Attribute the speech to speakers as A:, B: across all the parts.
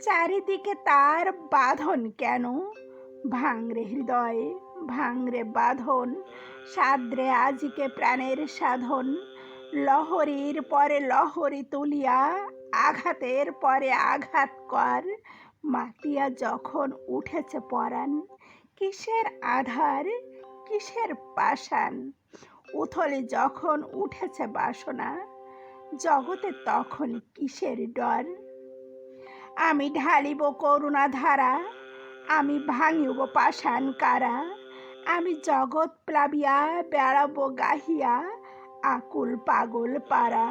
A: চারিদিকে তার বাঁধন কেন? ভাঙরে হৃদয়, ভাঙরে বাঁধন সাদ্রে আজিকে প্রাণের সাধন। লহরীর পরে লহরী তুলিয়া, আঘাতের পরে আঘাত কর। মাতিয়া যখন উঠেছে পরাণ, কিসের আধার, কিসের পাষাণ? উথলে যখন উঠেছে বাসনা, জগতে তখন কিসের ডর? আমি ঢালিব করুণা ধারা আমি ভাঙিব পাষাণ কারা আমি জগৎ প্লাবিয়া, বেড়াবো গাহিয়া, আকুল পাগল পাড়া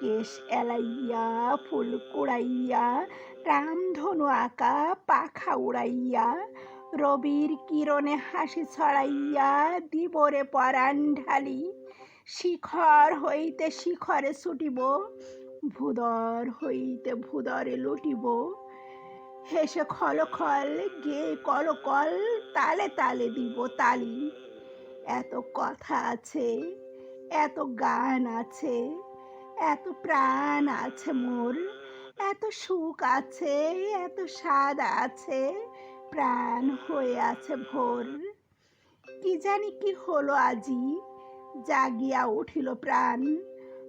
A: কেশ এলাইয়া, ফুল কুড়াইয়া রামধনু আঁকা, পাখা উড়াইয়া, রবির কিরণে হাসি ছড়াইয়া, দিবরে পরাণ ঢালি, শিখর হইতে শিখরে ছুটিব ভুদর হইতে ভুদরে লুটিব। হেসে খল খল গে কল কল তালে তালে দিব তালি। এত কথা আছে, এত গান আছে, এত প্রাণ আছে মোর, এত সুখ আছে, এত স্বাদ আছে, প্রাণ হয়ে আছে ভোর। কি জানি কি হলো আজি, জাগিয়া উঠিল প্রাণ।